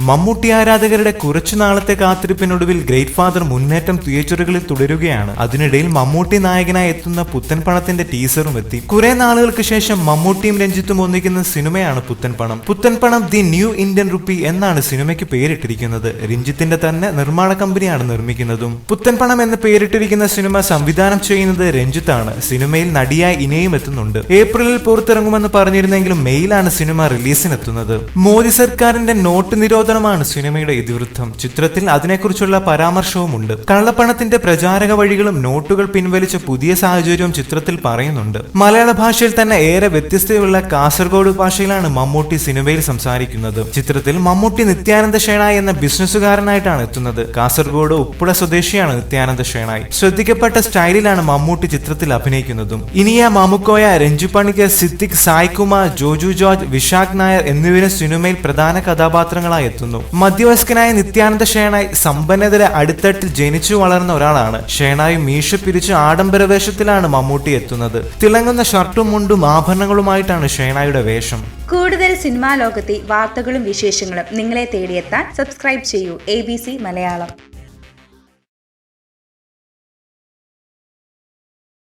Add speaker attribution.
Speaker 1: മമ്മൂട്ടി ആരാധകരുടെ കുറച്ചു നാളത്തെ കാത്തിരിപ്പിനൊടുവിൽ ഗ്രേറ്റ് ഫാദർ മുന്നേറ്റം തിയേറ്ററുകളിൽ തുടരുകയാണ്. അതിനിടയിൽ മമ്മൂട്ടി നായകനായി എത്തുന്ന പുത്തൻ പണത്തിന്റെ ടീസറും എത്തി. കുറെ നാളുകൾക്ക് ശേഷം മമ്മൂട്ടിയും രഞ്ജിത്തും ഒന്നിക്കുന്ന സിനിമയാണ് പുത്തൻ പണം. പുത്തൻ പണം ദി ന്യൂ ഇന്ത്യൻ റുപ്പി എന്നാണ് സിനിമയ്ക്ക് പേരിട്ടിരിക്കുന്നത്. രഞ്ജിത്തിന്റെ തന്നെ നിർമ്മാണ കമ്പനിയാണ് നിർമ്മിക്കുന്നതും. പുത്തൻ പണം എന്ന് പേരിട്ടിരിക്കുന്ന സിനിമ സംവിധാനം ചെയ്യുന്നത് രഞ്ജിത്താണ്. സിനിമയിൽ നടിയായി ഇനിയും എത്തുന്നുണ്ട്. ഏപ്രിലിൽ പുറത്തിറങ്ങുമെന്ന് പറഞ്ഞിരുന്നെങ്കിലും മെയ്യിലാണ് സിനിമ റിലീസിനെത്തുന്നത്. മോദി സർക്കാരിന്റെ നോട്ട് നിരോധനമാണ് സിനിമയുടെ ഇതിവൃത്തം. ചിത്രത്തിൽ അതിനെക്കുറിച്ചുള്ള പരാമർശവുമുണ്ട്. കള്ളപ്പണത്തിന്റെ പ്രചാരക വഴികളും നോട്ടുകൾ പിൻവലിച്ച പുതിയ സാഹചര്യവും ചിത്രത്തിൽ പറയുന്നുണ്ട്. മലയാള ഭാഷയിൽ തന്നെ ഏറെ വ്യത്യസ്തയുള്ള കാസർഗോഡ് ഭാഷയിലാണ് മമ്മൂട്ടി സിനിമയിൽ സംസാരിക്കുന്നത്. ചിത്രത്തിൽ മമ്മൂട്ടി നിത്യാനന്ദ ഷേണായി എന്ന ബിസിനസ്സുകാരനായിട്ടാണ് എത്തുന്നത്. കാസർഗോഡ് ഉപ്പുള സ്വദേശിയാണ് നിത്യാനന്ദ ഷേണായി. ശ്രദ്ധിക്കപ്പെട്ട സ്റ്റൈലിലാണ് മമ്മൂട്ടി ചിത്രത്തിൽ അഭിനയിക്കുന്നതും. ഇനിയ മാമുക്കോയ രഞ്ജു പണിക്കർ സിദ്ദിഖ് സായ്കുമാർ ജോജു ജോർജ് വിശാഖ് നായർ എന്നിവരും സിനിമയിൽ പ്രധാന കഥാപാത്രങ്ങളായി എത്തുന്നു. മധ്യവയസ്കനായ നിത്യാനന്ദ ഷേണായി സമ്പന്നതര അടിത്തട്ടിൽ ജനിച്ചു വളർന്ന ഒരാളാണ്. ഷേണായി മീശ പിരിച്ച് ആഡംബര വേഷത്തിലാണ് മമ്മൂട്ടി എത്തുന്നത്. തിളങ്ങുന്ന ഷർട്ടും മുണ്ടും ആഭരണങ്ങളുമായിട്ടാണ് ഷേണായുടെ വേഷം.
Speaker 2: കൂടുതൽ സിനിമാ ലോകത്തെ വാർത്തകളും വിശേഷങ്ങളും നിങ്ങളെ തേടിയെത്താൻ സബ്സ്ക്രൈബ് ചെയ്യൂ എ മലയാളം.